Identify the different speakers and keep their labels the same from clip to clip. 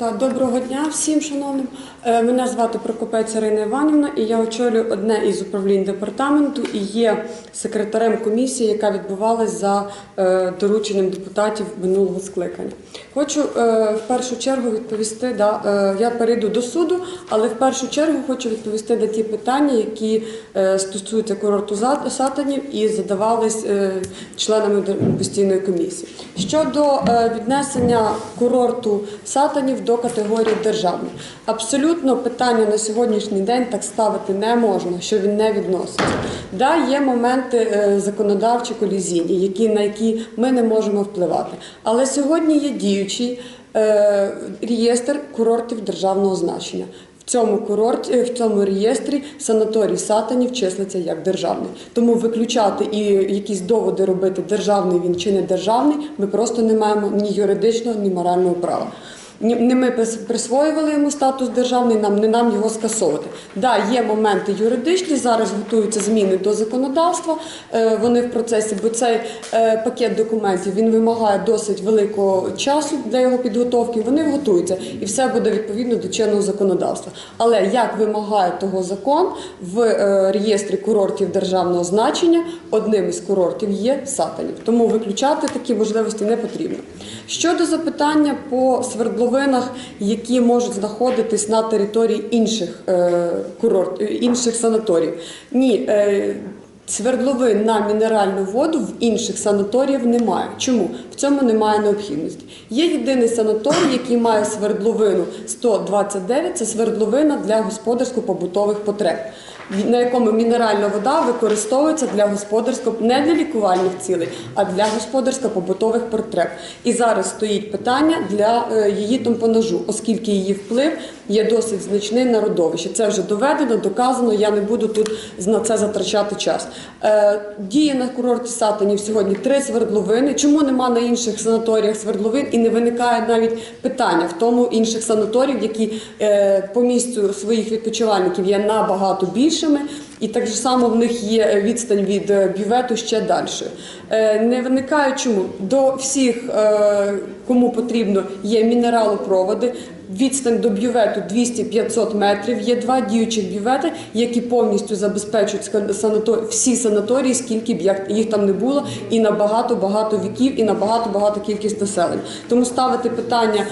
Speaker 1: Так, доброго дня всім шановним. Е, Мене звати Прокопець Ірина Іванівна, і я очолюю одне із управлінь департаменту і є секретарем комісії, яка відбувалась за е, дорученням депутатів минулого скликання. Хочу е, в першу чергу відповісти. Да, я перейду до суду, але в першу чергу хочу відповісти на ті питання, які стосуються курорту Сатанів і задавались членами постійної комісії. Щодо віднесення курорту Сатанів до категорії державних, абсолютно питання на сьогоднішній день так ставити не можна, що він не відноситься. Да, є моменти е, законодавчі колізійні, які на які ми не можемо впливати. Але сьогодні є діючий е, реєстр курортів державного значення. Цьому курорті, е, в цьому реєстрі санаторій Сатанів числиться як державний. Тому виключати і якісь доводи робити державний він чи не державний, ми просто не маємо ні юридичного, ні морального права. Не ми прис- присвоювали йому статус державний, нам не нам його скасовувати. Да, є моменти юридичні. Зараз готуються зміни до законодавства. е, Вони в процесі, бо цей е, пакет документів він вимагає досить великого часу для його підготовки. Вони готуються, і все буде відповідно до чинного законодавства. Але як вимагає того закон в е, реєстрі курортів державного значення, одним із курортів є Сатанів. Тому виключати такі можливості не потрібно. Щодо запитання по свердловинах, які можуть знаходитись на території інших е, курорт, е, інших санаторіїв. Ні, е, свердловин на мінеральну воду в інших санаторіїв немає. Чому? В цьому немає необхідності. Є єдиний санаторій, який має свердловину 129, це свердловина для господарсько-побутових потреб. На якому мінеральна вода використовується для господарсько не для лікувальних цілей, а для господарсько-побутових потреб. І зараз стоїть питання для е, її тампонажу, оскільки її вплив є досить значний на родовище. Це вже доведено, доказано. Я не буду тут на це затрачати час. Е, Діє на курорті Сатанів сьогодні три свердловини. Чому нема на інших санаторіях свердловин і не виникає навіть питання в тому інших санаторіїв, які е, по місцю своїх відпочивальників є набагато більшими. І так само в них є відстань від е, бювету ще далі. Е, Не виникає чому до всіх, е, кому потрібно, є мінералопроводи. Відстань до бювету 200-500 метрів. Є два діючих бювети, які повністю забезпечують всі санаторії, скільки б їх там не було, і на багато багато віків, і на багато багато кількість населення. Тому ставити питання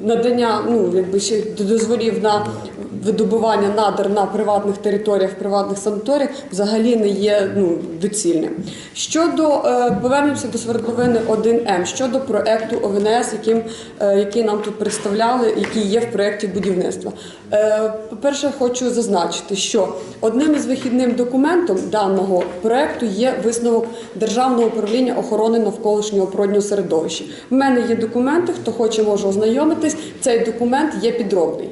Speaker 1: надання ну якби ще дозволів на видобування надр на приватних територіях, приватних санаторіях взагалі не є ну, доцільним. Щодо е, повернемося до свердловини 1М, щодо проекту ОВНС, яким, е, який нам тут представляли, який є в проєкті будівництва. Е, по-перше, хочу зазначити, що одним із вихідним документом даного проекту є висновок Державного управління охорони навколишнього природнього середовища. В мене є документи, хто хоче, може ознайомитись. Цей документ є підробний.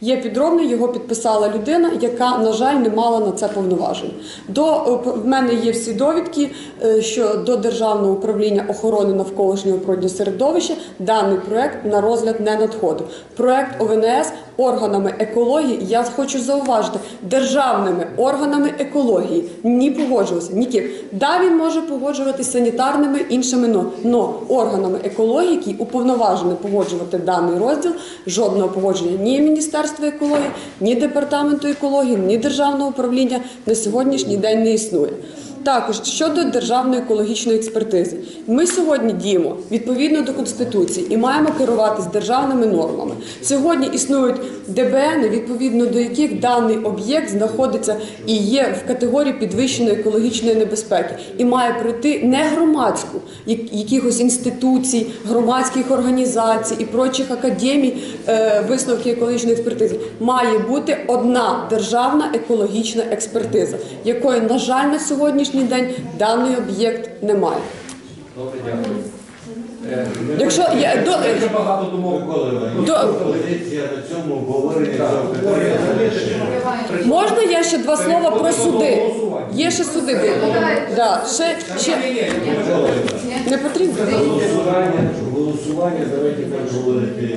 Speaker 1: Є підробний, його підписала людина, яка, на жаль, не мала на це повноважень. До е, в мене є всі довідки, е, що до Державного управління охорони навколишнього природнього середовища даний проект на розгляд не надходив. Проект ОВНС органами екології, я хочу зауважити, державними органами екології ні погоджувався, ніким. Да, він може погоджуватися санітарними іншими, но, но органами екології, які уповноважені погоджувати даний розділ, жодного погодження ні Міністерства екології, ні департаменту екології, ні державного управління на сьогоднішній день не існує. Також щодо державної екологічної експертизи, ми сьогодні діємо відповідно до конституції і маємо керуватись державними нормами. Сьогодні існують ДБН, відповідно до яких даний об'єкт знаходиться і є в категорії підвищеної екологічної небезпеки, і має пройти не громадську, якихось інституцій, громадських організацій і прочих академій е, висновки екологічної експертизи. Має бути одна державна екологічна експертиза, якої, на жаль, на сьогоднішній день даний об'єкт не має.
Speaker 2: Добре, дякую. Е,
Speaker 1: Якщо я- до-
Speaker 2: багато думок.
Speaker 3: Позиція на цьому залишена.
Speaker 1: Можна я ще два слова про суди? Є ще суди. Да, ще, ще не потрібно.
Speaker 3: Голосування, голосування, давайте так говорити.